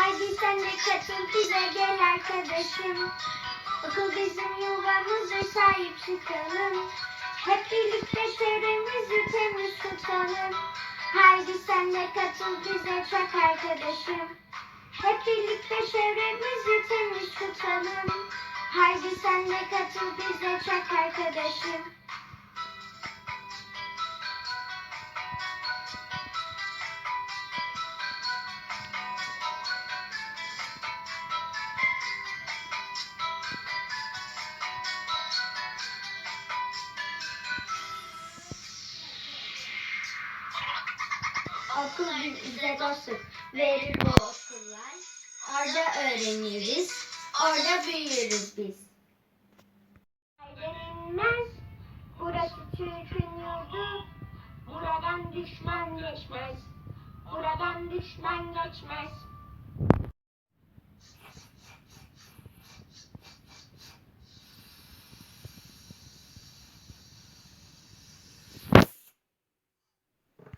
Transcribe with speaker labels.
Speaker 1: sen de katıl bize gel arkadaşım. Okul bizim yuvamızdır sahip çıkalım. Hep birlikte çevremizi temiz tutalım. Haydi sen de katıl bize çok arkadaşım. Hep birlikte çevremizi temiz tutalım. Haydi sen de katıl bize çok arkadaşım. Okul bize dostluk verir bu okullar. Orada öğreniriz, orada büyürüz biz. Denilmez, burası Türk'ün yurdu. Buradan düşman geçmez, buradan düşman geçmez.